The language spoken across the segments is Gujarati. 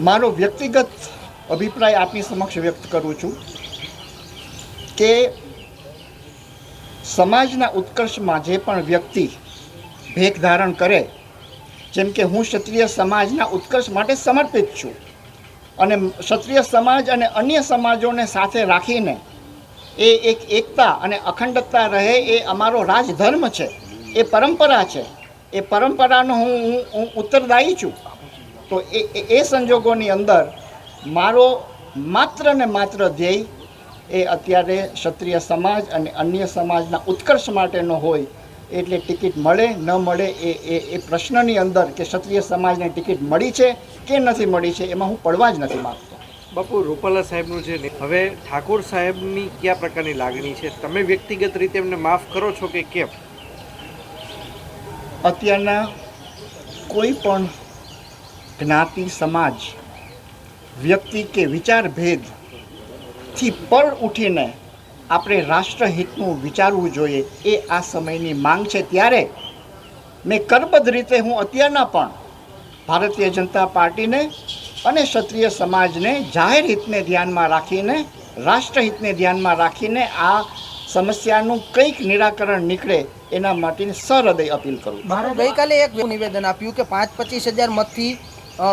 મારો વ્યક્તિગત અભિપ્રાય આપની સમક્ષ વ્યક્ત કરું છું કે સમાજના ઉત્કર્ષમાં જે પણ વ્યક્તિ ભેખ ધારણ કરે, જેમ કે હું ક્ષત્રિય સમાજના ઉત્કર્ષ માટે સમર્પિત છું અને ક્ષત્રિય સમાજ અને અન્ય સમાજોને સાથે રાખીને એ એક એકતા અને અખંડતા રહે એ અમારો રાજધર્મ છે, એ પરંપરા છે. એ પરંપરાનો હું હું ઉત્તરદાયી છું. તો એ એ- સંજોગોની અંદર મારો માત્ર ને માત્ર ધ્યેય એ અત્યારે ક્ષત્રિય સમાજ અને અન્ય સમાજના ઉત્કર્ષ માટેનો હોય એટલે ટિકિટ મળે ન મળે એ એ એ પ્રશ્નની અંદર કે ક્ષત્રિય સમાજને ટિકિટ મળી છે કે નથી મળી છે એમાં હું પડવા જ નથી માગતો. બાપુ રૂપાલા સાહેબનું છે ને હવે ઠાકોર સાહેબની કયા પ્રકારની લાગણી છે? તમે વ્યક્તિગત રીતે એમને માફ કરો છો કે કેમ? અત્યારના કોઈ પણ જ્ઞાતિ સમાજ, વ્યક્તિ કે વિચાર ભેદથી પર ઉઠીને આપણે રાષ્ટ્રહિતનું વિચારવું જોઈએ એ આ સમયની માંગ છે ત્યારે મેં કરબદ્ધ રીતે હું અત્યારના પણ ભારતીય જનતા પાર્ટીને અને ક્ષત્રિય સમાજને જાહેર હિતને ધ્યાનમાં રાખીને, રાષ્ટ્રહિતને ધ્યાનમાં રાખીને આ સમસ્યાનું કંઈક નિરાકરણ નીકળે એના માટેની સહૃદય અપીલ કરું છું. ગઈકાલે એક નિવેદન આપ્યું કે પાંચ પચીસ હજાર મતથી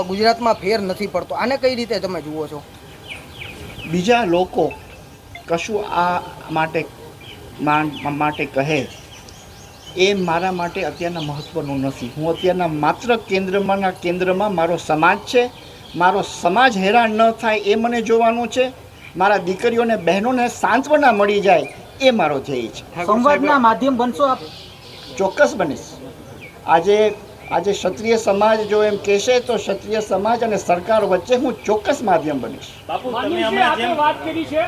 ગુજરાતમાં ફેર નથી પડતો. આને કઈ રીતે તમે જુઓ છો? બીજા લોકો કશું આ માટે માટે કહે એ મારા માટે અત્યારના મહત્ત્વનું નથી. હું અત્યારના માત્ર કેન્દ્રમાંના કેન્દ્રમાં મારો સમાજ છે. મારો સમાજ હેરાન ન થાય એ મને જોવાનું છે. મારા દીકરીઓને બહેનોને સાંત્વના મળી જાય એ મારો ધ્યેય છે. સંવાદના માધ્યમ બનશો આપ? ચોક્કસ બનીશ. આજે આજે ક્ષત્રિય સમાજ જો એમ કહેશે તો ક્ષત્રિય સમાજ અને સરકાર વચ્ચે હું ચોક્કસ માધ્યમ બનીશ. બાપુ તમે આપણે વાત કરી છે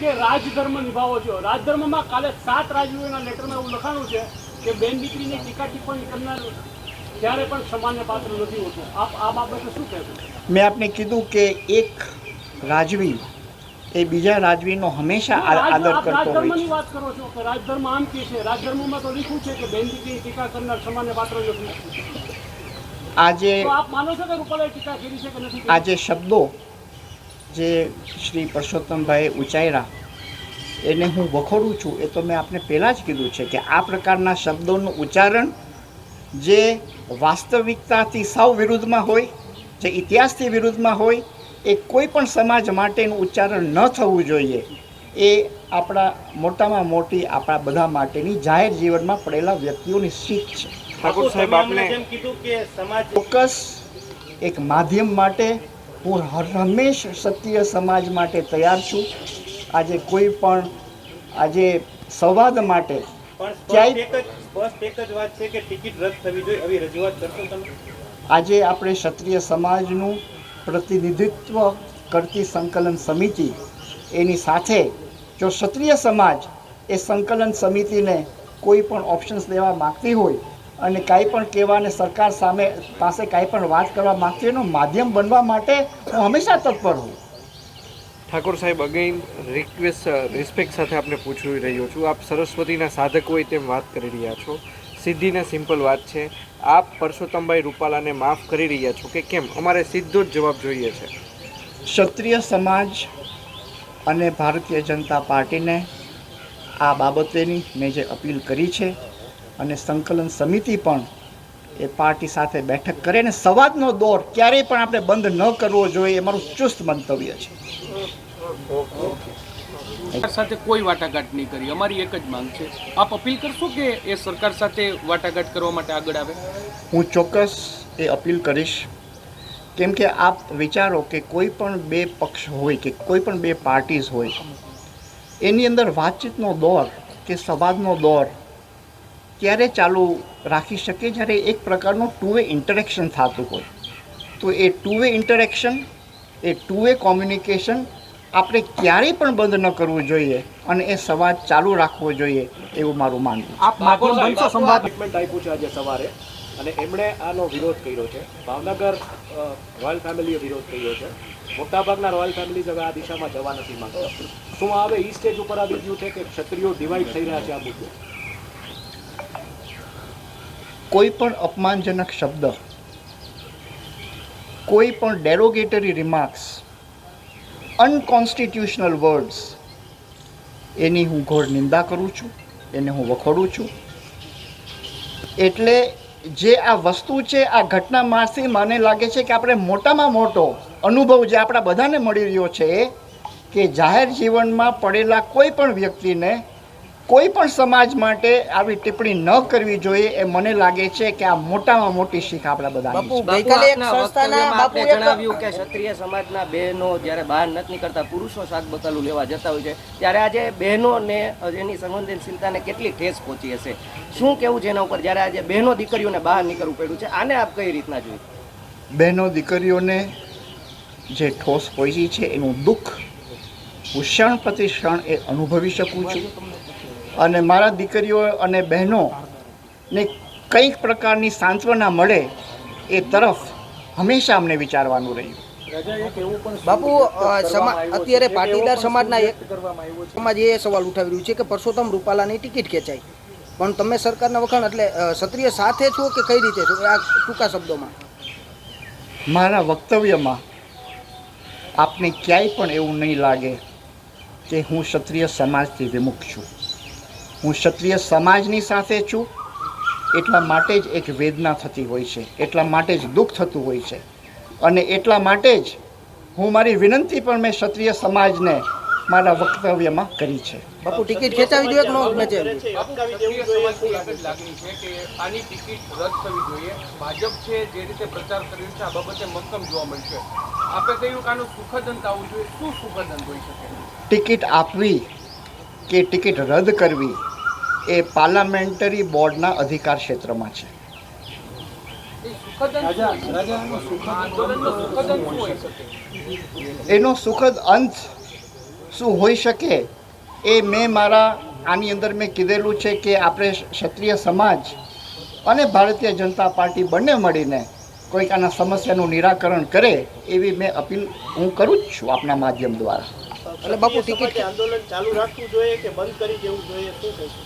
કે રાજધર્મ નિભાવો છો. રાજધર્મમાં કાલે સાત રાજવીઓના લેટરમાં એવું લખાણું છે કે બેન દીકરીની ટીકા ટિપ્પણી કરનાર ત્યારે પણ સમાન્ય પાત્ર નથી હોતું. આપ આ બાબતે શું કહેશો? મેં આપને કીધું કે એક રાજવી એ બીજા રાજવીનો હંમેશા આદર કરતો હોય છે. વાત કરો છો કે રાજધર્મ આમ કે છે રાજધર્મમાં તો લખ્યું છે કે બેન દીકરીની ટીકા કરનાર સમાને પાત્ર નથી. આજે આપ માનો છો કે રૂપાલાએ ટીકા કરી છે કે નથી આજે શબ્દો જે શ્રી પરસોત્તમભાઈએ ઉચ્ચાર્યા એને હું વખોડું છું. એ તો મેં આપને પહેલાં જ કીધું છે કે આ પ્રકારના શબ્દોનું ઉચ્ચારણ જે વાસ્તવિકતાથી સાવ વિરુદ્ધમાં હોય જે ઇતિહાસથી વિરુદ્ધમાં હોય એ કોઈ પણ સમાજ માટેનું ઉચ્ચારણ ન થવું જોઈએ એ આપણા મોટામાં મોટી આપણા બધા માટેની જાહેર જીવનમાં પડેલા વ્યક્તિઓની શીખ છે. ઠાકોર સાહેબ આપને ચોક્કસ એક માધ્યમ માટે હું હંમેશ સત્ય સમાજ માટે તૈયાર છું. આજે કોઈ પણ આજે સંવાદ માટે ક્યાંય સ્પષ્ટ એક જ વાત છે કે ટિકિટ રદ થવી જોઈએ. આવી રજૂઆત કરશો તમે? આજે આપણે ક્ષત્રિય સમાજનું પ્રતિનિધિત્વ કરતી સંકલન સમિતિ. એની સાથે જો ક્ષત્રિય સમાજ એ સંકલન સમિતિને કોઈ પણ ઓપ્શન્સ દેવા માગતી હોય અને કાંઈ પણ કહેવાને સરકાર સામે પાસે કાંઈ પણ વાત કરવા માગતી હોય એનું માધ્યમ બનવા માટે હું હંમેશા તત્પર હોઉં. ઠાકોર સાહેબ અગેઇન રિક્વેસ્ટ રિસ્પેક્ટ સાથે આપને પૂછી રહ્યો છું. આપ સરસ્વતીના સાધક હોય તેમ વાત કરી રહ્યા છો. સિદ્ધિના સિમ્પલ વાત છે. આપ પરસોત્તમભાઈ રૂપાલાને માફ કરી રહ્યા છો કે કેમ? અમારે સીધો જ જવાબ જોઈએ છે. ક્ષત્રિય સમાજ અને ભારતીય જનતા પાર્ટીને આ બાબતેની મેં જે અપીલ કરી છે અને સંકલન સમિતિ પણ એ પાર્ટી સાથે બેઠક કરે અને સવાદનો દોર ક્યારેય પણ આપણે બંધ ન કરવો જોઈએ એ મારું ચુસ્ત મંતવ્ય છે. સરકાર સાથે કોઈ વાટાઘાટ નહીં કરી. અમારી એક જ માંગ છે. આપ અપીલ કરશો કે એ સરકાર સાથે વાટાઘાટ કરવા માટે આગળ આવે? હું ચોક્કસ એ અપીલ કરીશ. કેમ કે આપ વિચારો કે કોઈ પણ બે પક્ષ હોય કે કોઈ પણ બે પાર્ટીઝ હોય, એની અંદર વાતચીતનો દોર કે સંવાદનો દોર ત્યારે ચાલુ રાખી શકે જ્યારે એક પ્રકારનું ટુ વે ઇન્ટરેક્શન થતું હોય? તો એ ટુ વે ઇન્ટરેક્શન એ ટુ વે કોમ્યુનિકેશન આપણે ક્યારેય પણ બંધ ન કરવું જોઈએ અને એ સંવાદ ચાલુ રાખવો જોઈએ એવું મારું માનવું. આપ માધ્યમ બનશો સંવાદ? આપ્યું છે આજે સવારે અને એમણે આનો વિરોધ કર્યો છે. ભાવનગર રોયલ ફેમિલીએ વિરોધ કર્યો છે. મોટાભાગના રોયલ ફેમિલીઝ હવે આ દિશામાં જવા નથી માંગતા. શું હવે ઈ સ્ટેજ ઉપર આવી ગયું છે કે ક્ષત્રિયો ડિવાઈડ થઈ રહ્યા છે આ મુદ્દે? કોઈ પણ અપમાનજનક શબ્દ કોઈ પણ ડેરોગેટરી રિમાર્ક્સ અનકોન્સ્ટિટ્યુશનલ વર્ડ્સ એની હું ઘોર નિંદા કરું છું, એને હું વખોડું છું. એટલે જે આ વસ્તુ છે, આ ઘટનામાંથી મને લાગે છે કે આપણે મોટામાં મોટો અનુભવ જે આપણા બધાને મળી રહ્યો છે, કે જાહેર જીવનમાં પડેલા કોઈ પણ વ્યક્તિને કોઈ પણ સમાજ માટે આવી ટિપ્પણી ન કરવી જોઈએ એ મને લાગે છે કે આ મોટામાં મોટી શીખ આપણા બધા બાપુ ગઈકાલે એક સંસ્થાના બાપુ આપણે જણાવ્યું કે ક્ષત્રિય સમાજના બહેનો જ્યારે બહાર નથી નીકળતા પુરુષો શાક બકાલું લેવા જતા હોય છે ત્યારે આજે બહેનોને એની સંવેદનશીલતાને કેટલી ઠેસ પહોંચી હશે? શું કેવું છે એના ઉપર? જ્યારે આજે બહેનો દીકરીઓને બહાર નીકળવું પડ્યું છે આને આપ કઈ રીતના જોઈએ બહેનો દીકરીઓને જે ઠોસ પહોંચી છે એનું દુઃખ હું ક્ષણ પ્રતિ ક્ષણ એ અનુભવી શકું છું. અને મારા દીકરીઓ અને બહેનોને કંઈક પ્રકારની સાંત્વના મળે એ તરફ હંમેશા અમને વિચારવાનું રહ્યું. બાપુ અત્યારે પાટીદાર સમાજના એક સમાજ એ સવાલ ઉઠાવી રહ્યું છે કે પરસોત્તમ રૂપાલાની ટિકિટ ખેંચાઈ. પણ તમે સરકારના વખાણ એટલે ક્ષત્રિય સાથે છો કે કઈ રીતે છો? આ ટૂંકા શબ્દોમાં. મારા વક્તવ્યમાં આપને ક્યાંય પણ એવું નહીં લાગે કે હું ક્ષત્રિય સમાજથી વિમુખ છું. હું ક્ષત્રિય સમાજની સાથે છું. એટલા માટે જ એક વેદના થતી હોય છે. એટલા માટે જ દુઃખ થતું હોય છે. અને એટલા માટે જ હું મારી વિનંતી પણ મેં ક્ષત્રિય સમાજને મારા વક્તવ્યમાં કરી છે. બાપુ ટિકિટ ખેંચાવી દો કે નો કે આની ટિકિટ રદ થવી જોઈએ ભાજપ છે જે. રીતે પ્રચાર કરી છે આ બાબતે મક્કમ જોવા મળશે આપે કહ્યું કે આનું સુખદ અંત આવવું જોઈએ શું સુખદ અંત હોઈ શકે ટિકિટ આપવી કે ટિકિટ રદ કરવી? એ પાર્લામેન્ટરી બોર્ડના અધિકાર ક્ષેત્રમાં છે. એનો સુખદ અંત શું હોઈ શકે એ મેં મારા આની અંદર મેં કીધેલું છે કે આપણે ક્ષત્રિય સમાજ અને ભારતીય જનતા પાર્ટી બંને મળીને કોઈક આના સમસ્યાનું નિરાકરણ કરે એવી મેં અપીલ હું કરું જ છું આપના માધ્યમ દ્વારા. એટલે બાપુ ટિકિટ આંદોલન ચાલુ રાખવું જોઈએ કે બંધ કરી દેવું જોઈએ? શું કહેશો?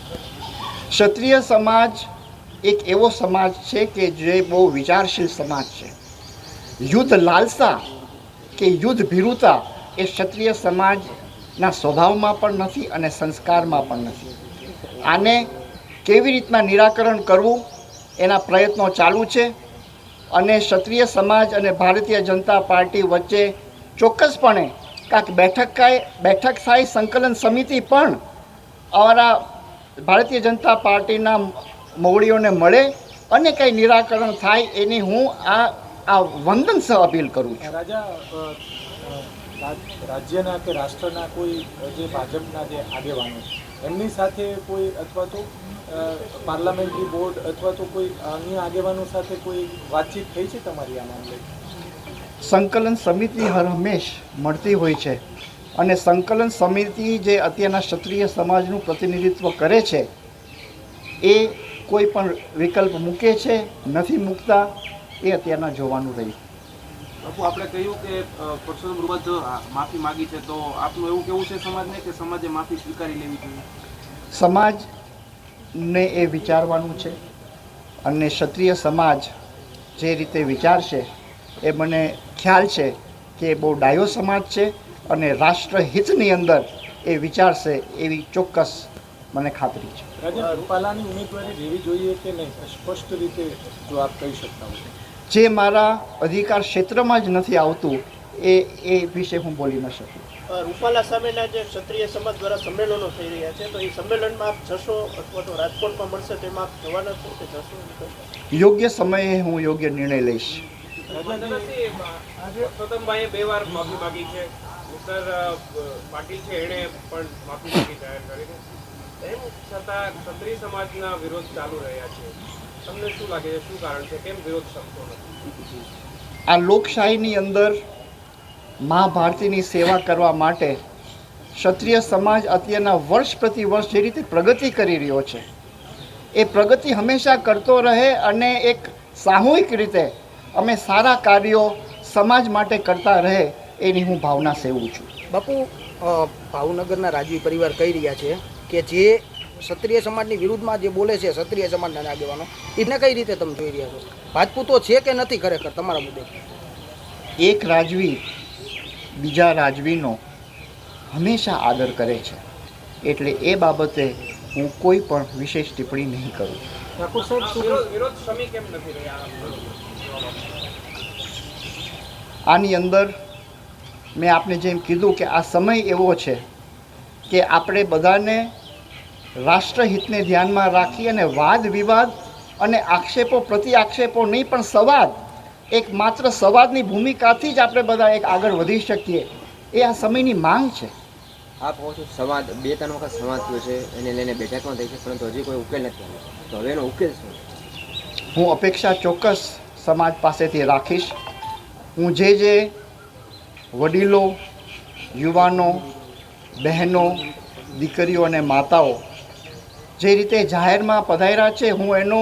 ક્ષત્રિય સમાજ એક એવો સમાજ છે કે જે બહુ વિચારશીલ સમાજ છે. યુદ્ધ લાલસા કે યુદ્ધ ભીરુતા એ ક્ષત્રિય સમાજના સ્વભાવમાં પણ નથી અને સંસ્કારમાં પણ નથી. આને કેવી રીતના નિરાકરણ કરવું એના પ્રયત્નો ચાલુ છે અને ક્ષત્રિય સમાજ અને ભારતીય જનતા પાર્ટી વચ્ચે ચોક્કસપણે કાંઈક બેઠક બેઠક સ્થાયી સંકલન સમિતિ પણ અમારા ભારતીય જનતા પાર્ટીના મોવડીઓને મળે અને કંઈ નિરાકરણ થાય એની હું આ આ વંદન સહ અપીલ કરું છું. રાજા રાજ્યના કે રાષ્ટ્રના કોઈ જે ભાજપના જે આગેવાનો એમની સાથે કોઈ અથવા તો પાર્લામેન્ટરી બોર્ડ અથવા તો કોઈ અન્ય આગેવાનો સાથે કોઈ વાતચીત થઈ છે તમારી આ મામલે? સંકલન સમિતિ હર હંમેશ મળતી હોય છે. અને સંકલન સમિતિ જે અત્યારના ક્ષત્રિય સમાજનું પ્રતિનિધિત્વ કરે છે એ કોઈ પણ વિકલ્પ મૂકે છે નથી મૂકતા એ અત્યારના જોવાનું રહ્યું. બાપુ આપણે કહ્યું કે પરસોત્તમ રૂપાલ માફી માગી છે તો આપનું એવું કેવું છે સમાજને કે સમાજે માફી સ્વીકારી લેવી જોઈએ? સમાજને એ વિચારવાનું છે અને ક્ષત્રિય સમાજ જે રીતે વિચારશે એ મને ખ્યાલ છે કે બહુ ડાયો સમાજ છે અને રાષ્ટ્રહિતની અંદર એ વિચારશે એવી ચોક્કસ મને ખાતરી છે. રૂપાલાની ઉમેદવારી લેવી જોઈએ કે નહીં? સ્પષ્ટ રીતે જો આપ કહી શકતા હો જે મારા અધિકાર ક્ષેત્રમાં જ નથી આવતું એ એ વિશે હું બોલી ન શકું. રૂપાલા સામેના જે ક્ષત્રિય સમાજ દ્વારા સંમેલનો થઈ રહ્યા છે તો એ સંમેલનમાં આપ જશો અથવા તો રાજકોટમાં મળશે તેમાં આપ જવાના છો કે જશો? યોગ્ય સમયે હું યોગ્ય નિર્ણય લઈશ. પરસોત્તમભાઈએ બે વાર માફી માંગી છે. મિસ્ટર પાટીલ છે એણે પણ માફી માંગી જાહેર છતાં ક્ષત્રિય સમાજના વિરોધ ચાલુ રહ્યા છે. તમને શું લાગે છે? શું કારણ કેમ વિરોધ શકતો નથી? આ લોકશાહીની અંદર મા ભારતીની સેવા કરવા માટે ક્ષત્રિય સમાજ અત્યારના વર્ષ પ્રતિ વર્ષ જે રીતે પ્રગતિ કરી રહ્યો છે, એ પ્રગતિ હંમેશા કરતો રહે અને એક સામૂહિક રીતે અમે સારા કાર્યો સમાજ માટે કરતા રહે એની હું ભાવના સેવું છું. બાપુ ભાવનગરના રાજવી પરિવાર કહી રહ્યા છે કે જે ક્ષત્રિય સમાજની વિરુદ્ધમાં જે બોલે છે ક્ષત્રિય સમાજના આગેવાનો એને કઈ રીતે તમે જોઈ રહ્યા છો? રાજપૂતો છે કે નથી ખરેખર તમારા મુદ્દે? એક રાજવી બીજા રાજવીનો હંમેશા આદર કરે છે. એટલે એ બાબતે હું કોઈ પણ વિશેષ ટિપ્પણી નહીં કરું. વિરોધ વિરોધ શ્રમિક કેમ નથી રહ્યા. આની અંદર મેં આપને જેમ કીધું કે આ સમય એવો છે કે આપણે બધાને રાષ્ટ્રહિતને ધ્યાનમાં રાખી અને વાદ વિવાદ અને આક્ષેપો પ્રતિ આક્ષેપો નહીં પણ સંવાદ એક માત્ર સંવાદની ભૂમિકાથી જ આપણે બધા એક આગળ વધી શકીએ. એ આ સમયની માંગ છે. આપ કહો છો સંવાદ બે ત્રણ વખત સંવાદ થયો છે એને લઈને બેઠક પણ થઈ છે પરંતુ હજી કોઈ ઉકેલ નથી આવ્યો. તો હવે એનો ઉકેલ શું? હું અપેક્ષા ચોક્કસ સમાજ પાસેથી રાખીશ. હું જે જે વડીલો, યુવાનો, બહેનો, દીકરીઓ અને માતાઓ જે રીતે જાહેરમાં પધાર્યા છે, હું એનો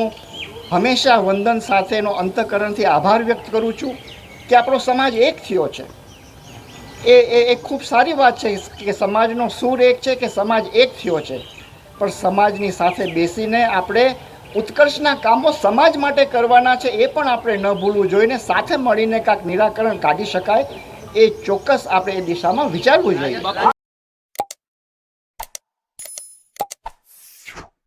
હંમેશા વંદન સાથેનો અંતઃકરણથી આભાર વ્યક્ત કરું છું કે આપણો સમાજ એક થયો છે. એ એ એ ખૂબ સારી વાત છે કે સમાજનો સૂર એક છે કે સમાજ એક થયો છે. પણ સમાજની સાથે બેસીને આપણે ઉત્કર્ષના કામો સમાજ માટે કરવાના છે એ પણ આપણે ન ભૂલવું જોઈએ સાથે મળીને કાંઈક નિરાકરણ કાઢી શકાય એ ચોક્કસ આપણે એ દિશામાં વિચારવું જોઈએ.